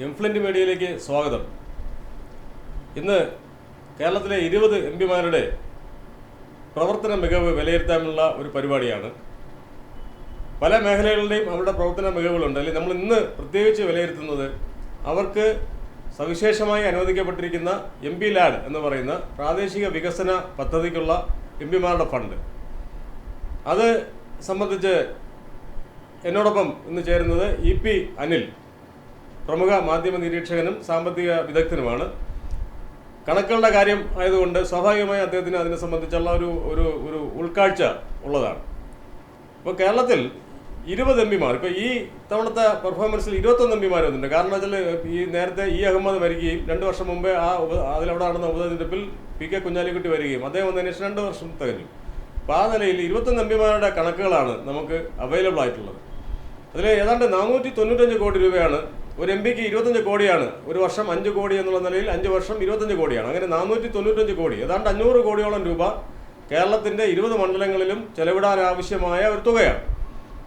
ഇൻഫ്ലുവന്റ് മീഡിയയിലേക്ക് സ്വാഗതം. ഇന്ന് കേരളത്തിലെ ഇരുപത് എം പിമാരുടെ പ്രവർത്തന മികവ് വിലയിരുത്താനുള്ള ഒരു പരിപാടിയാണ്. പല മേഖലകളുടെയും അവരുടെ പ്രവർത്തന മികവുകളുണ്ട്. അല്ലെങ്കിൽ നമ്മൾ ഇന്ന് പ്രത്യേകിച്ച് വിലയിരുത്തുന്നത് അവർക്ക് സവിശേഷമായി അനുവദിക്കപ്പെട്ടിരിക്കുന്ന എം പി ലാഡ് എന്ന് പറയുന്ന പ്രാദേശിക വികസന പദ്ധതിക്കുള്ള എം പിമാരുടെ ഫണ്ട്. അത് സംബന്ധിച്ച് എന്നോടൊപ്പം ഇന്ന് ചേരുന്നത് ഇ പി അനിൽ. പ്രമുഖ മാധ്യമ നിരീക്ഷകനും സാമ്പത്തിക വിദഗ്ധനുമാണ്. കണക്കുകളുടെ കാര്യം ആയതുകൊണ്ട് സ്വാഭാവികമായി അദ്ദേഹത്തിന് അതിനെ സംബന്ധിച്ചുള്ള ഒരു ഒരു ഒരു ഉൾക്കാഴ്ച ഉള്ളതാണ്. ഇപ്പോൾ കേരളത്തിൽ ഇരുപത് എം പിമാർ ഇപ്പോൾ ഈ തവണത്തെ പെർഫോമൻസിൽ ഇരുപത്തൊന്ന് എം പിമാർ വന്നിട്ടുണ്ട്. കാരണം വെച്ചാൽ ഈ നേരത്തെ ഇ അഹമ്മദ് വരികയും രണ്ട് വർഷം മുമ്പേ ആ അതിലവിടെ നടന്ന ഉപതെരഞ്ഞെടുപ്പിൽ പി കെ കുഞ്ഞാലിക്കുട്ടി വരികയും അദ്ദേഹം വന്നതിന് ശേഷം രണ്ട് വർഷം തികഞ്ഞു. അപ്പോൾ ആ നിലയിൽ ഇരുപത്തൊന്ന് എം പിമാരുടെ കണക്കുകളാണ് നമുക്ക് അവൈലബിൾ ആയിട്ടുള്ളത്. അതിൽ ഏതാണ്ട് നാനൂറ്റി തൊണ്ണൂറ്റഞ്ച് കോടി രൂപയാണ് ഒരു എം പിക്ക് ഇരുപത്തഞ്ച് കോടിയാണ്. ഒരു വർഷം അഞ്ച് കോടി എന്നുള്ള നിലയിൽ അഞ്ച് വർഷം ഇരുപത്തഞ്ച് കോടിയാണ്. അങ്ങനെ നാനൂറ്റി തൊണ്ണൂറ്റഞ്ച് കോടി. ഏതാണ്ട് അഞ്ഞൂറ് കോടിയോളം രൂപ കേരളത്തിന്റെ ഇരുപത് മണ്ഡലങ്ങളിലും ചെലവിടാൻ ആവശ്യമായ ഒരു തുകയാണ്.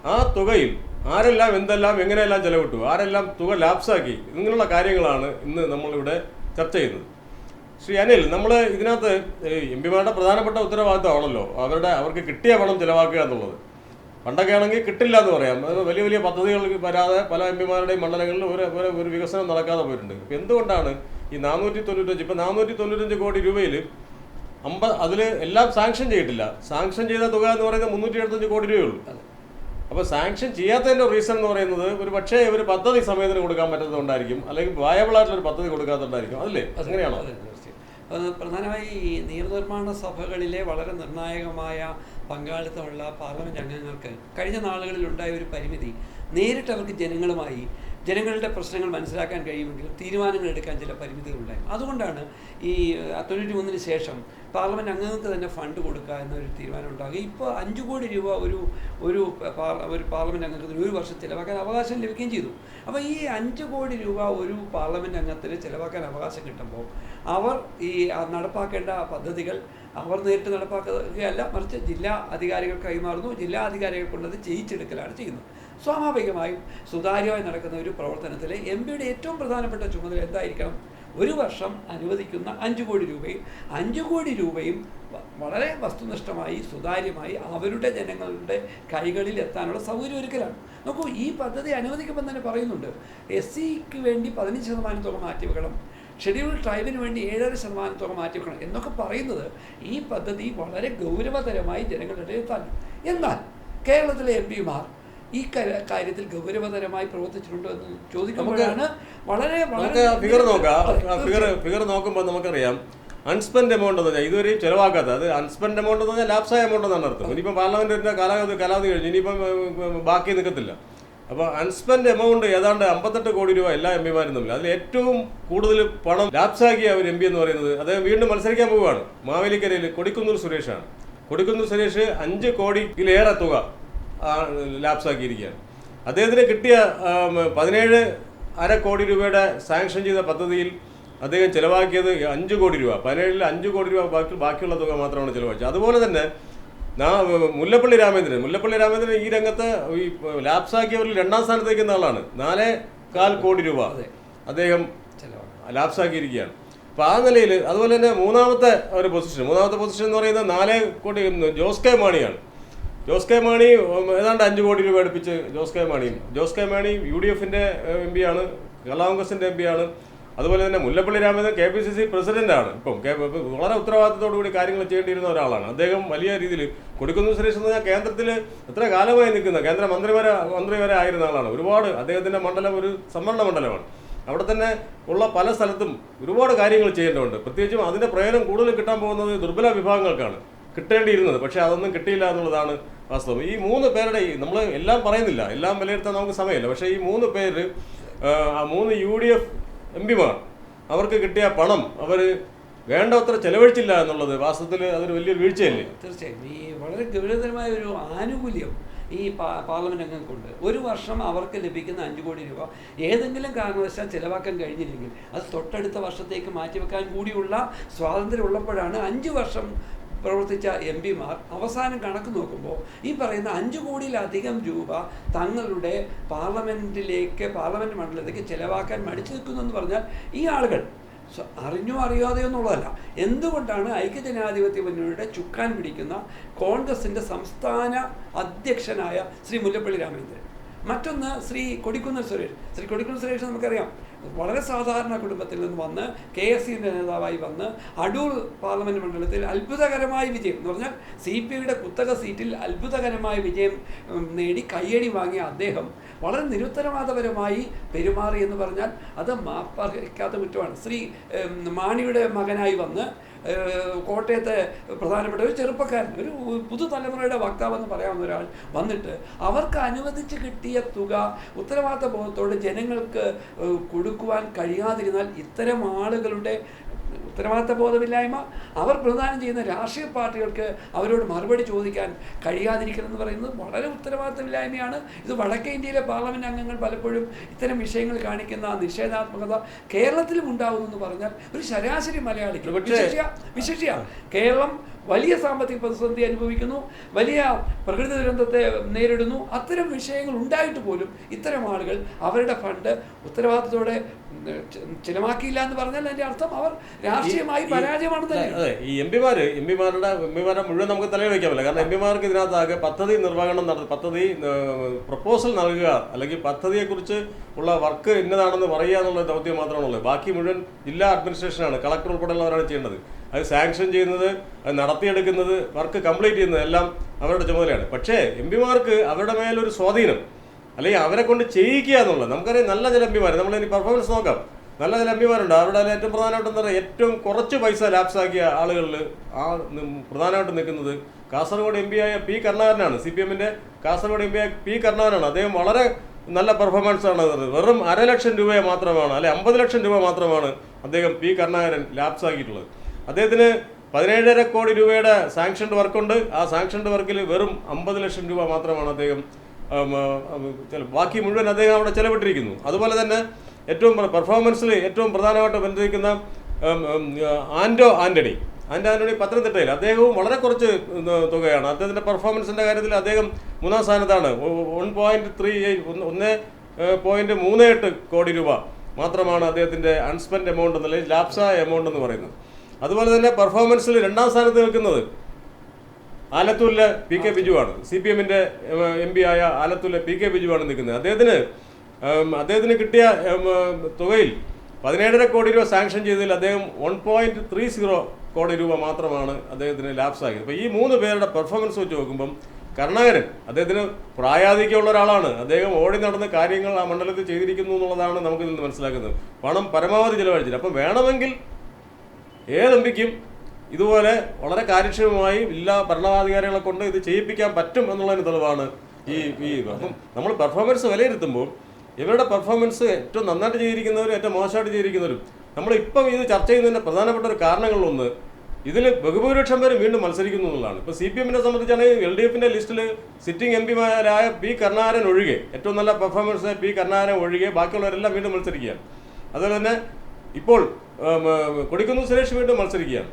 ആ തുകയിൽ ആരെല്ലാം എന്തെല്ലാം എങ്ങനെയെല്ലാം ചെലവിട്ടു ആരെല്ലാം തുക ലാപ്സാക്കി ഇങ്ങനെയുള്ള കാര്യങ്ങളാണ് ഇന്ന് നമ്മളിവിടെ ചർച്ച ചെയ്യുന്നത്. ശ്രീ അനിൽ നമ്മൾ ഇതിനകത്ത് എം പിമാരുടെ പ്രധാനപ്പെട്ട ഉത്തരവാദിത്തമാണല്ലോ അവരുടെ അവർക്ക് കിട്ടിയ പണം ചിലവാക്കുക എന്നുള്ളത്. പണ്ടൊക്കെ ആണെങ്കിൽ കിട്ടില്ല എന്ന് പറയാം. വലിയ വലിയ പദ്ധതികൾ വരാതെ പല എം പിമാരുടെയും മണ്ഡലങ്ങളിൽ ഒരു ഒരു വികസനം നടക്കാതെ പോയിട്ടുണ്ട്. ഇപ്പം എന്തുകൊണ്ടാണ് ഈ നാനൂറ്റി തൊണ്ണൂറ്റഞ്ച് ഇപ്പം നാനൂറ്റി തൊണ്ണൂറ്റഞ്ച് കോടി രൂപയിൽ അമ്പത് അതിൽ എല്ലാം സാങ്ഷൻ ചെയ്തിട്ടില്ല. സാങ്ഷൻ ചെയ്ത തുക എന്ന് പറയുന്നത് മുന്നൂറ്റി എഴുപത്തഞ്ച് കോടി രൂപയുള്ളൂ അപ്പോൾ സാങ്ഷൻ ചെയ്യാത്തതിന്റെ റീസൺ എന്ന് പറയുന്നത് ഒരു പക്ഷേ ഒരു പദ്ധതി സമയത്തിന് കൊടുക്കാൻ പറ്റുന്നതുകൊണ്ടായിരിക്കും അല്ലെങ്കിൽ ഒരു പദ്ധതി കൊടുക്കാത്തതുകൊണ്ടായിരിക്കും. അല്ലേ അങ്ങനെയാണോ? അതെ, പ്രധാനമായി നിയമനിർമ്മാണ സഭകളിലെ വളരെ നിർണായകമായ പങ്കാളിത്തമുള്ള പാർലമെന്റ് അംഗങ്ങൾക്ക് കഴിഞ്ഞ നാളുകളിൽ ഉണ്ടായ ഒരു പരിമിതി നേരിട്ട് അവർക്ക് ജനങ്ങളുമായി ജനങ്ങളുടെ പ്രശ്നങ്ങൾ മനസ്സിലാക്കാൻ കഴിയുമെങ്കിലും തീരുമാനങ്ങൾ എടുക്കാൻ ചില പരിമിതികളുണ്ടായി അതുകൊണ്ടാണ് ഈ തൊണ്ണൂറ്റി മൂന്നിന് ശേഷം പാർലമെന്റ് അംഗങ്ങൾക്ക് തന്നെ ഫണ്ട് കൊടുക്കുക എന്നൊരു തീരുമാനം ഉണ്ടാകുക. ഇപ്പോൾ അഞ്ച് കോടി രൂപ ഒരു ഒരു ഒരു പാർലമെന്റ് അംഗത്തിന് ഒരു വർഷം ചിലവാക്കാൻ അവകാശം ലഭിക്കുകയും ചെയ്തു. അപ്പോൾ ഈ അഞ്ച് കോടി രൂപ ഒരു പാർലമെന്റ് അംഗത്തിന് ചിലവാക്കാൻ അവകാശം കിട്ടുമ്പോൾ അവർ ഈ നടപ്പാക്കേണ്ട പദ്ധതികൾ അവർ നേരിട്ട് നടപ്പാക്കുകയല്ല മറിച്ച് ജില്ലാ അധികാരികൾ കൈമാറുന്നു. ജില്ലാ അധികാരികൾ കൊണ്ടത് ചെയ്യിച്ചെടുക്കലാണ് ചെയ്യുന്നത്. സ്വാഭാവികമായും സുതാര്യമായി നടക്കുന്ന ഒരു പ്രവർത്തനത്തിൽ എം പിയുടെ ഏറ്റവും പ്രധാനപ്പെട്ട ചുമതല എന്തായിരിക്കണം? ഒരു വർഷം അനുവദിക്കുന്ന അഞ്ച് കോടി രൂപയും അഞ്ച് കോടി രൂപയും വളരെ വസ്തുനിഷ്ഠമായി സുതാര്യമായി അവരുടെ ജനങ്ങളുടെ കൈകളിൽ എത്താനുള്ള സൗകര്യം ഒരുക്കലാണ്. നോക്കൂ ഈ പദ്ധതി അനുവദിക്കുമ്പോൾ തന്നെ പറയുന്നുണ്ട് എസ് സിക്ക് വേണ്ടി പതിനഞ്ച് ശതമാനത്തോളം മാറ്റിവെക്കണം. ഷെഡ്യൂൾ ട്രൈബിന് വേണ്ടി ഏഴര ശതമാനം തുക മാറ്റിവെക്കണം. എന്നൊക്കെ പറയുന്നത് ഈ പദ്ധതി വളരെ ഗൗരവതരമായി ജനങ്ങളുടെ ഇടയിൽ എത്താൻ എന്നാൽ കേരളത്തിലെ എം പിമാർ ഈ കാര്യ- കാര്യത്തിൽ ഗൗരവതരമായി പ്രവർത്തിച്ചിട്ടുണ്ടോ എന്ന് ചോദിക്കുമ്പോഴാണ് വളരെ വളരെ ഫിഗർ നോക്കാം. ഫിഗർ ഫിഗർ നോക്കുമ്പോൾ നമുക്കറിയാം. അൺസ്പെൻഡ് എമൗണ്ട് എന്ന് പറഞ്ഞാൽ ഇതുവരെയും ചിലവാക്കാത്ത അത് അൺസ്പെൻഡ് എമൗണ്ട് എന്ന് പറഞ്ഞാൽ ലാപ്സായ എമൗണ്ട് എന്നാണ് അർത്ഥം. ഇനിയിപ്പോൾ പാർലമെന്റിന്റെ കാലാവധി കാലാവധി കഴിഞ്ഞു ഇനിയിപ്പം ബാക്കി നിൽക്കത്തില്ല അപ്പോൾ അൺസ്പെൻഡ് എമൗണ്ട് ഏതാണ്ട് അമ്പത്തെട്ട് കോടി രൂപ എല്ലാ എം പിമാരും തമ്മിൽ. അതിൽ ഏറ്റവും കൂടുതൽ പണം ലാപ്സാക്കിയ ഒരു എം പി എന്ന് പറയുന്നത് അദ്ദേഹം വീണ്ടും മത്സരിക്കാൻ പോവുകയാണ്. മാവേലിക്കരയിൽ കൊടിക്കുന്നൂർ സുരേഷാണ്. കൊടിക്കുന്നൂർ സുരേഷ് അഞ്ച് കോടിയിലേറെ തുക ലാപ്സാക്കിയിരിക്കുകയാണ്. അദ്ദേഹത്തിന് കിട്ടിയ പതിനേഴ് അര കോടി രൂപയുടെ സാങ്ഷൻ ചെയ്ത പദ്ധതിയിൽ അദ്ദേഹം ചിലവാക്കിയത് അഞ്ച് കോടി രൂപ. പതിനേഴിൽ അഞ്ച് കോടി രൂപ ബാക്കി ബാക്കിയുള്ള തുക മാത്രമാണ് ചിലവഴിച്ചത്. അതുപോലെ തന്നെ മുല്ലപ്പള്ളി രാമേന്ദ്രൻ. മുല്ലപ്പള്ളി രാമേന്ദ്രൻ ഈ രംഗത്ത് ഈ ലാപ്സാക്കിയവരിൽ രണ്ടാം സ്ഥാനത്തേക്ക് നിന്ന ആളാണ്. നാലേ കാൽ കോടി രൂപ. അദ്ദേഹം ലാപ്സാക്കിയിരിക്കുകയാണ്. അപ്പോൾ ആ നിലയിൽ അതുപോലെ തന്നെ മൂന്നാമത്തെ ഒരു പൊസിഷൻ മൂന്നാമത്തെ പൊസിഷൻ എന്ന് പറയുന്നത് നാലേ കോടി ജോസ് കെ മാണിയാണ്. ജോസ് കെ മാണി ഏതാണ്ട് അഞ്ച് കോടി രൂപ അടുപ്പിച്ച് Jose K മാണിയും Jose K Mani U D എഫിന്റെ എം പി ആണ് കേരള കോൺഗ്രസിന്റെ എം പി ആണ്. അതുപോലെ തന്നെ Mullappally Ramachandran K P C C പ്രസിഡന്റാണ്. ഇപ്പം വളരെ ഉത്തരവാദിത്തത്തോടു കൂടി കാര്യങ്ങൾ ചെയ്യേണ്ടിയിരുന്ന ഒരാളാണ്. അദ്ദേഹം വലിയ രീതിയിൽ കൊടുക്കുന്ന സുരേഷ് എന്ന് പറഞ്ഞാൽ കേന്ദ്രത്തിൽ എത്ര കാലമായി നിൽക്കുന്ന കേന്ദ്ര മന്ത്രി വരെ മന്ത്രി വരെ ആയിരുന്ന ആളാണ്. ഒരുപാട് അദ്ദേഹത്തിന്റെ മണ്ഡലം ഒരു സംവരണ മണ്ഡലമാണ്. അവിടെ തന്നെ ഉള്ള പല സ്ഥലത്തും ഒരുപാട് കാര്യങ്ങൾ ചെയ്യേണ്ടതുണ്ട്. പ്രത്യേകിച്ചും അതിന്റെ പ്രയോജനം കൂടുതൽ കിട്ടാൻ പോകുന്നത് ദുർബല വിഭാഗങ്ങൾക്കാണ് കിട്ടേണ്ടിയിരുന്നത്. പക്ഷേ അതൊന്നും കിട്ടിയില്ല എന്നുള്ളതാണ് വാസ്തവം. ഈ മൂന്ന് പേരുടെ നമ്മൾ എല്ലാം പറയുന്നില്ല. എല്ലാം വിലയിരുത്താൻ നമുക്ക് സമയമില്ല. പക്ഷേ ഈ മൂന്ന് പേര് ആ മൂന്ന് യു ഡി എഫ് എം പിമാർ അവർക്ക് കിട്ടിയ പണം അവർ വേണ്ടത്ര ചെലവഴിച്ചില്ല എന്നുള്ളത് വാസ്തവത്തിൽ അതൊരു വലിയൊരു വീഴ്ചയല്ലേ? തീർച്ചയായും. ഈ വളരെ ഗൗരവതരമായ ഒരു ആനുകൂല്യം ഈ പാർലമെന്റ് അംഗങ്ങൾക്കുണ്ട്. ഒരു വർഷം അവർക്ക് ലഭിക്കുന്ന അഞ്ച് കോടി രൂപ ഏതെങ്കിലും കാരണവശാൽ ചിലവാക്കാൻ കഴിഞ്ഞില്ലെങ്കിൽ അത് തൊട്ടടുത്ത വർഷത്തേക്ക് മാറ്റിവെക്കാൻ കൂടിയുള്ള സ്വാതന്ത്ര്യം ഉള്ളപ്പോഴാണ് അഞ്ച് വർഷം പ്രവർത്തിച്ച എം പിമാർ അവസാനം കണക്ക് നോക്കുമ്പോൾ ഈ പറയുന്ന അഞ്ച് കോടിയിലധികം രൂപ തങ്ങളുടെ പാർലമെന്റിലേക്ക് പാർലമെന്റ് മണ്ഡലത്തിലേക്ക് ചിലവാക്കാൻ മടിച്ചു നിൽക്കുന്നു എന്ന് പറഞ്ഞാൽ ഈ ആളുകൾ അറിഞ്ഞോ അറിയാതെയോ എന്നുള്ളതല്ല. എന്തുകൊണ്ടാണ് ഐക്യജനാധിപത്യ മുന്നണിയുടെ ചുക്കാൻ പിടിക്കുന്ന കോൺഗ്രസിന്റെ സംസ്ഥാന അധ്യക്ഷനായ ശ്രീ മുല്ലപ്പള്ളി രാമചന്ദ്രൻ? മറ്റൊന്ന് ശ്രീ കൊടിക്കുന്നിൽ സുരേഷ്. ശ്രീ കൊടിക്കുന്നിൽ സുരേഷ് നമുക്കറിയാം. വളരെ സാധാരണ കുടുംബത്തിൽ നിന്ന് വന്ന് കെ എസ് സിന്റെ നേതാവായി വന്ന് അടൂർ പാർലമെന്റ് മണ്ഡലത്തിൽ അത്ഭുതകരമായ വിജയം എന്ന് പറഞ്ഞാൽ സി പി ഐയുടെ കുത്തക സീറ്റിൽ അത്ഭുതകരമായ വിജയം നേടി കയ്യടി വാങ്ങിയ അദ്ദേഹം വളരെ നിരുത്തരവാദപരമായി പെരുമാറി എന്ന് പറഞ്ഞാൽ അത് മാപ്പർഹിക്കാത്ത കുറ്റമാണ്. ശ്രീ മാണിയുടെ മകനായി വന്ന് കോട്ടയത്തെ പ്രധാനപ്പെട്ട ഒരു ചെറുപ്പക്കാരൻ ഒരു പുതുതലമുറയുടെ വക്താവെന്ന് പറയാവുന്ന ഒരാൾ വന്നിട്ട് അവർക്ക് അനുവദിച്ച് കിട്ടിയ തുക ഉത്തരവാദിത്ത ബോധത്തോടെ ജനങ്ങൾക്ക് കൊടുക്കുവാൻ കഴിയാതിരുന്നാൽ ഇത്തരം ആളുകളുടെ ഉത്തരവാദിത്ത ബോധമില്ലായ്മ അവർ പ്രദാനം ചെയ്യുന്ന രാഷ്ട്രീയ പാർട്ടികൾക്ക് അവരോട് മറുപടി ചോദിക്കാൻ കഴിയാതിരിക്കണമെന്ന് പറയുന്നത് വളരെ ഉത്തരവാദിത്തമില്ലായ്മയാണ്. ഇത് വടക്കേ ഇന്ത്യയിലെ പാർലമെന്റ് അംഗങ്ങൾ പലപ്പോഴും ഇത്തരം വിഷയങ്ങൾ കാണിക്കുന്ന നിഷേധാത്മകത കേരളത്തിലും ഉണ്ടാകുന്നു എന്ന് പറഞ്ഞാൽ ഒരു ശരാശരി മലയാളിക്ക്. വിശേഷ്യ വിശേഷ്യ. കേരളം വലിയ സാമ്പത്തിക പ്രതിസന്ധി അനുഭവിക്കുന്നു വലിയ പ്രകൃതി ദുരന്തത്തെ നേരിടുന്നു. അത്തരം വിഷയങ്ങൾ ഉണ്ടായിട്ട് പോലും ഇത്തരം ആളുകൾ അവരുടെ ഫണ്ട് ഉത്തരവാദിത്തത്തോടെ ചിലമാക്കിയില്ല എന്ന് പറഞ്ഞാൽ അതിന്റെ അർത്ഥം അവർ രാഷ്ട്രീയമായി പരാജയമാണ് തന്നെ ഈ എം പിമാര് എം പിമാരുടെ എം പിമാരെ മുഴുവൻ നമുക്ക് തലയിൽ വയ്ക്കാൻ പറ്റില്ല കാരണം എം പിമാർക്ക് ഇതിനകത്താകെ പദ്ധതി നിർവഹണം നടത്തി പദ്ധതി പ്രപ്പോസൽ നൽകുക അല്ലെങ്കിൽ പദ്ധതിയെക്കുറിച്ച് ഉള്ള വർക്ക് ഇന്നതാണെന്ന് പറയുക എന്നുള്ള ദൗത്യം മാത്രമാണുള്ളത്. ബാക്കി മുഴുവൻ ജില്ലാ അഡ്മിനിസ്ട്രേഷനാണ്. കളക്ടർ ഉൾപ്പെടെയുള്ളവരാണ് ചെയ്യേണ്ടത്. അത് സാങ്ഷൻ ചെയ്യുന്നത് അത് നടത്തിയെടുക്കുന്നത് വർക്ക് കംപ്ലീറ്റ് ചെയ്യുന്നത് എല്ലാം അവരുടെ ചുമതലയാണ്. പക്ഷേ എം പിമാർക്ക് അവരുടെ മേലൊരു സ്വാധീനം അല്ലെങ്കിൽ അവരെ കൊണ്ട് ചെയ്യിക്കുക എന്നുള്ളത് നമുക്കറിയാം നല്ല ചില എം പിമാർ നമ്മളിനി പെർഫോമൻസ് നോക്കാം. നല്ല ചില എം പിമാരുണ്ട്. അവരുടെ ഏറ്റവും പ്രധാനമായിട്ടും എന്താ പറയുക ഏറ്റവും കുറച്ച് പൈസ ലാപ്സാക്കിയ ആളുകളിൽ ആ പ്രധാനമായിട്ടും നിൽക്കുന്നത് കാസർഗോഡ് എം പി ആയ പി കരുണാകരനാണ്. സി പി എമ്മിന്റെ കാസർഗോഡ് എം പി ആയ പി കരുണാകരനാണ്. അദ്ദേഹം വളരെ നല്ല പെർഫോമൻസ് ആണ് വെറും അര ലക്ഷം രൂപയെ മാത്രമാണ് അല്ലെ അമ്പത് ലക്ഷം രൂപ മാത്രമാണ് അദ്ദേഹം പി കരുണാകരൻ ലാപ്സാക്കിയിട്ടുള്ളത് അദ്ദേഹത്തിന് പതിനേഴര കോടി രൂപയുടെ സാങ്ഷൻഡ് വർക്കുണ്ട് ആ സാങ്ഷൻഡ് വർക്കിൽ വെറും അമ്പത് ലക്ഷം രൂപ മാത്രമാണ് അദ്ദേഹം ബാക്കി മുഴുവൻ അദ്ദേഹം അവിടെ ചെലവിട്ടിരിക്കുന്നു. അതുപോലെ തന്നെ ഏറ്റവും പെർഫോമൻസിൽ ഏറ്റവും പ്രധാനമായിട്ട് ബന്ധിക്കുന്ന ഉം, ആന്റണി ആൻഡോ ആന്റണി പത്തനംതിട്ടയിൽ. അദ്ദേഹവും വളരെ കുറച്ച് തുകയാണ്. അദ്ദേഹത്തിന്റെ പെർഫോമൻസിന്റെ കാര്യത്തിൽ അദ്ദേഹം മൂന്നാം സ്ഥാനത്താണ്. വൺ പോയിന്റ് ത്രീ ഒന്ന് പോയിന്റ് മൂന്ന് എട്ട് കോടി രൂപ മാത്രമാണ് അദ്ദേഹത്തിന്റെ അൺസ്പെൻഡ് എമൗണ്ട് എന്നല്ലെങ്കിൽ ലാപ്സായ എമൗണ്ട് എന്ന് പറയുന്നത്. അതുപോലെ തന്നെ പെർഫോമൻസിൽ രണ്ടാം സ്ഥാനത്ത് നിൽക്കുന്നത് ആലത്തൂരിലെ പി കെ ബിജുവാണ് സി പി എമ്മിന്റെ എം പി ആയ ആലത്തൂരിലെ പി കെ ബിജുവാണ് നിൽക്കുന്നത്. അദ്ദേഹത്തിന് അദ്ദേഹത്തിന് കിട്ടിയ തുകയിൽ പതിനേഴര കോടി രൂപ സാങ്ഷൻ ചെയ്തതിൽ അദ്ദേഹം വൺ പോയിന്റ് ത്രീ സീറോ കോടി രൂപ മാത്രമാണ് അദ്ദേഹത്തിന് ലാപ്സ് ആക്കിയത് അപ്പോൾ ഈ മൂന്ന് പേരുടെ പെർഫോമൻസ് വെച്ച് നോക്കുമ്പം കരുണാകരൻ അദ്ദേഹത്തിന് പ്രായാധിക്യമുള്ള ഒരാളാണ്. അദ്ദേഹം ഓടി നടന്ന കാര്യങ്ങൾ ആ മണ്ഡലത്തിൽ ചെയ്തിരിക്കുന്നു എന്നുള്ളതാണ് നമുക്ക് നിന്ന് മനസ്സിലാക്കുന്നത്. പണം പരമാവധി ചിലവഴിച്ചില്ല. അപ്പം വേണമെങ്കിൽ ഏത് എം ഇതുപോലെ വളരെ കാര്യക്ഷമമായി എല്ലാ ഭരണാധികാരികളെ കൊണ്ട് ഇത് ചെയ്യിപ്പിക്കാൻ പറ്റും എന്നുള്ളതിന് തെളിവാണ് ഈ ഈ അപ്പം നമ്മൾ പെർഫോമൻസ് വിലയിരുത്തുമ്പോൾ ഇവരുടെ പെർഫോമൻസ് ഏറ്റവും നന്നായിട്ട് ചെയ്തിരിക്കുന്നവരും ഏറ്റവും മോശമായിട്ട് ചെയ്തിരിക്കുന്നവരും നമ്മളിപ്പം ഇത് ചർച്ച ചെയ്യുന്നതിന്റെ പ്രധാനപ്പെട്ട ഒരു കാരണങ്ങളിലൊന്ന് ഇതിൽ ബഹുഭൂരിപക്ഷം പേര് വീണ്ടും മത്സരിക്കുന്നു എന്നുള്ളതാണ്. ഇപ്പോൾ സി പി എമ്മിനെ സംബന്ധിച്ചാണെങ്കിൽ എൽ ഡി എഫിന്റെ ലിസ്റ്റിൽ സിറ്റിംഗ് എം പിമാരായ പി കരുണാകരൻ ഒഴികെ ഏറ്റവും നല്ല പെർഫോമൻസ് പി കരുണാകരൻ ഒഴികെ ബാക്കിയുള്ളവരെല്ലാം വീണ്ടും മത്സരിക്കുകയാണ്. അതുപോലെ തന്നെ ഇപ്പോൾ കൊടിക്കുന്നു സുരേഷ് വീണ്ടും മത്സരിക്കുകയാണ്.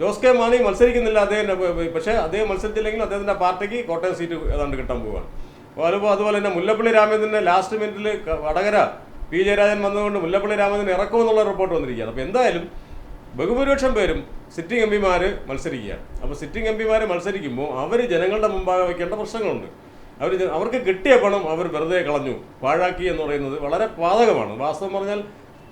ജോസ് കെ മാണി മത്സരിക്കുന്നില്ല അദ്ദേഹം പക്ഷേ അദ്ദേഹം മത്സരിച്ചില്ലെങ്കിൽ അദ്ദേഹത്തിന്റെ പാർട്ടിക്ക് കോട്ടയം സീറ്റ് ഏതാണ്ട് കിട്ടാൻ പോവുകയാണ്. അതുപോലെ അതുപോലെ തന്നെ മുല്ലപ്പള്ളി രാമചന്ദ്രന്റെ ലാസ്റ്റ് മിനിറ്റിൽ വടകര പി. ജയരാജൻ വന്നതുകൊണ്ട് മുല്ലപ്പള്ളി രാമചന്ദ്രൻ ഇറക്കുമെന്നുള്ള റിപ്പോർട്ട് വന്നിരിക്കുകയാണ്. അപ്പോൾ എന്തായാലും ബഹുഭൂരിപക്ഷം പേരും സിറ്റിംഗ് എം പിമാർ മത്സരിക്കുകയാണ്. അപ്പോൾ സിറ്റിംഗ് എം പിമാർ മത്സരിക്കുമ്പോൾ അവർ ജനങ്ങളുടെ മുമ്പാകെ വയ്ക്കേണ്ട പ്രശ്നങ്ങളുണ്ട്. അവർ അവർക്ക് കിട്ടിയ പണം അവർ വെറുതെ കളഞ്ഞു. പാഴാക്കി എന്ന് പറയുന്നത് വളരെ പാതകമാണ് വാസ്തവം പറഞ്ഞാൽ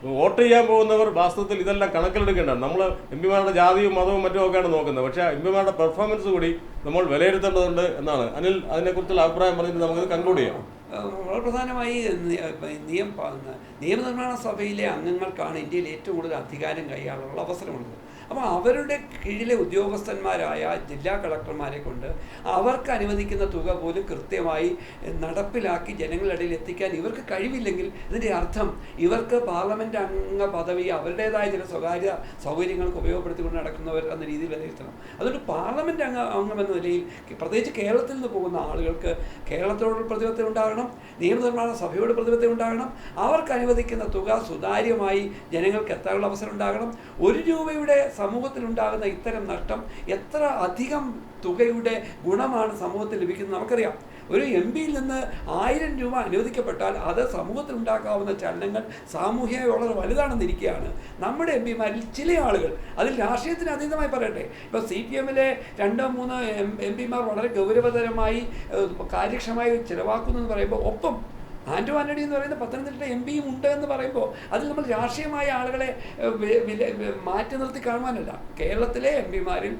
വോട്ട് ചെയ്യാൻ പോകുന്നവർ വാസ്തവത്തിൽ ഇതെല്ലാം കണക്കിലെടുക്കേണ്ടതാണ് നമ്മൾ എം പിമാരുടെ ജാതിയും മതവും മറ്റും ഒക്കെയാണ് നോക്കുന്നത്. പക്ഷേ എം പിമാരുടെ പെർഫോമൻസ് കൂടി നമ്മൾ വിലയിരുത്തേണ്ടതുണ്ട് എന്നാണ്. അനിൽ അതിനെക്കുറിച്ചുള്ള അഭിപ്രായം പറഞ്ഞിട്ട് നമുക്ക് കൺക്ലൂഡ് ചെയ്യാം. വളരെ പ്രധാനമായി നി- ഏഹ് നിയം പ- നിയമനിർമ്മാണ സഭയിലെ അംഗങ്ങൾക്കാണ് ഇന്ത്യയിൽ ഏറ്റവും കൂടുതൽ അധികാരം കൈയാളാനുള്ള അവസരമുള്ളത്. അപ്പോൾ അവരുടെ കീഴിലെ ഉദ്യോഗസ്ഥന്മാരായ ജില്ലാ കളക്ടർമാരെ കൊണ്ട് അവർക്ക് അനുവദിക്കുന്ന തുക പോലും കൃത്യമായി നടപ്പിലാക്കി ജനങ്ങളിടയിൽ എത്തിക്കാൻ ഇവർക്ക് കഴിവില്ലെങ്കിൽ ഇതിന്റെ അർത്ഥം ഇവർക്ക് പാർലമെന്റ് അംഗ പദവി അവരുടേതായ ചില സ്വകാര്യ സൗകര്യങ്ങൾക്ക് ഉപയോഗപ്പെടുത്തിക്കൊണ്ട് നടക്കുന്നവർ എന്ന രീതിയിൽ വിലയിരുത്തണം. അതുകൊണ്ട് പാർലമെന്റ് അംഗ അംഗം എന്ന നിലയിൽ പ്രത്യേകിച്ച് കേരളത്തിൽ നിന്ന് പോകുന്ന ആളുകൾക്ക് കേരളത്തോടുള്ള പ്രതിബദ്ധത ഉണ്ടാകണം നിയമനിർമ്മാണ സഭയോട് പ്രതിബദ്ധത ഉണ്ടാകണം അവർക്ക് അനുവദിക്കുന്ന തുക സുതാര്യമായി ജനങ്ങൾക്ക് എത്താനുള്ള അവസരം ഉണ്ടാകണം. ഒരു രൂപയുടെ സമൂഹത്തിലുണ്ടാകുന്ന ഇത്തരം നഷ്ടം എത്ര അധികം തുകയുടെ ഗുണമാണ് സമൂഹത്തിൽ ലഭിക്കുന്നത് നമുക്കറിയാം. ഒരു എം പിയിൽ നിന്ന് ആയിരം രൂപ അനുവദിക്കപ്പെട്ടാൽ അത് സമൂഹത്തിൽ ഉണ്ടാക്കാവുന്ന ചലനങ്ങൾ സാമൂഹികമായി വളരെ വലുതാണെന്നിരിക്കുകയാണ്. നമ്മുടെ എം പിമാരിൽ ചില ആളുകൾ അതിൽ രാഷ്ട്രീയത്തിന് അതീതമായി പറയട്ടെ. ഇപ്പോൾ സി പി എമ്മിലെ രണ്ടോ മൂന്നോ എം പിമാർ വളരെ ഗൗരവതരമായി കാര്യക്ഷമമായി ചിലവാക്കുന്നു എന്ന് പറയുമ്പോൾ ഒപ്പം ആൻഡോ ആന്റണി എന്ന് പറയുന്ന പത്തനംതിട്ട എം പിയും ഉണ്ട് എന്ന് പറയുമ്പോൾ അതിൽ നമ്മൾ രാഷ്ട്രീയമായ ആളുകളെ മാറ്റി നിർത്തി കാണുവാനല്ല. കേരളത്തിലെ എം പിമാരിൽ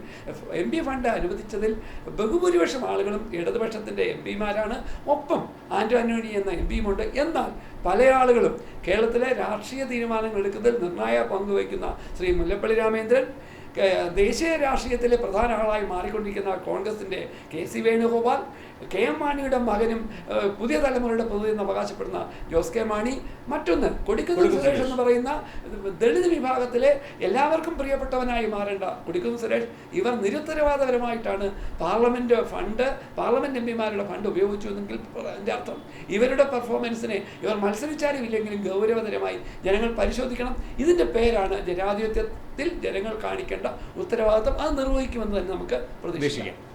എം പി ഫണ്ട് അനുവദിച്ചതിൽ ബഹുഭൂരിപക്ഷം ആളുകളും ഇടതുപക്ഷത്തിന്റെ എം പിമാരാണ് ഒപ്പം ആൻഡോ ആന്റണി എന്ന എം പിയുമുണ്ട് എന്നാൽ പല ആളുകളും കേരളത്തിലെ രാഷ്ട്രീയ തീരുമാനങ്ങൾ എടുക്കുന്നതിൽ നിർണായക പങ്ക് വഹിക്കുന്ന ശ്രീ മുല്ലപ്പള്ളി രാമേന്ദ്രൻ ദേശീയ രാഷ്ട്രീയത്തിലെ പ്രധാന ആളായി മാറിക്കൊണ്ടിരിക്കുന്ന കോൺഗ്രസിന്റെ K C Venugopal K M മാണിയുടെ മകനും പുതിയ തലമുറയുടെ പ്രതിനിധി അവകാശപ്പെടുന്ന ജോസ് കെ മാണി മറ്റൊന്ന് കൊടിക്കുന്നിൽ സുരേഷ് എന്ന് പറയുന്ന ദളിത് വിഭാഗത്തിലെ എല്ലാവർക്കും പ്രിയപ്പെട്ടവനായി മാറേണ്ട കൊടിക്കുന്നിൽ സുരേഷ്. ഇവർ നിരുത്തരവാദപരമായിട്ടാണ് പാർലമെന്റ് ഫണ്ട് പാർലമെന്റ് എം പിമാരുടെ ഫണ്ട് ഉപയോഗിച്ചു എന്നെങ്കിൽ അതിന്റെ അർത്ഥം ഇവരുടെ പെർഫോമൻസിനെ ഇവർ മത്സരിച്ചാലും ഇല്ലെങ്കിലും ഗൗരവതരമായി ജനങ്ങൾ പരിശോധിക്കണം. ഇതിന്റെ പേരാണ് ജനാധിപത്യത്തിൽ ജനങ്ങൾ കാണിക്കേണ്ട ഉത്തരവാദിത്വം അത് നിർവഹിക്കുമെന്ന് തന്നെ നമുക്ക് പ്രതീക്ഷിക്കാം.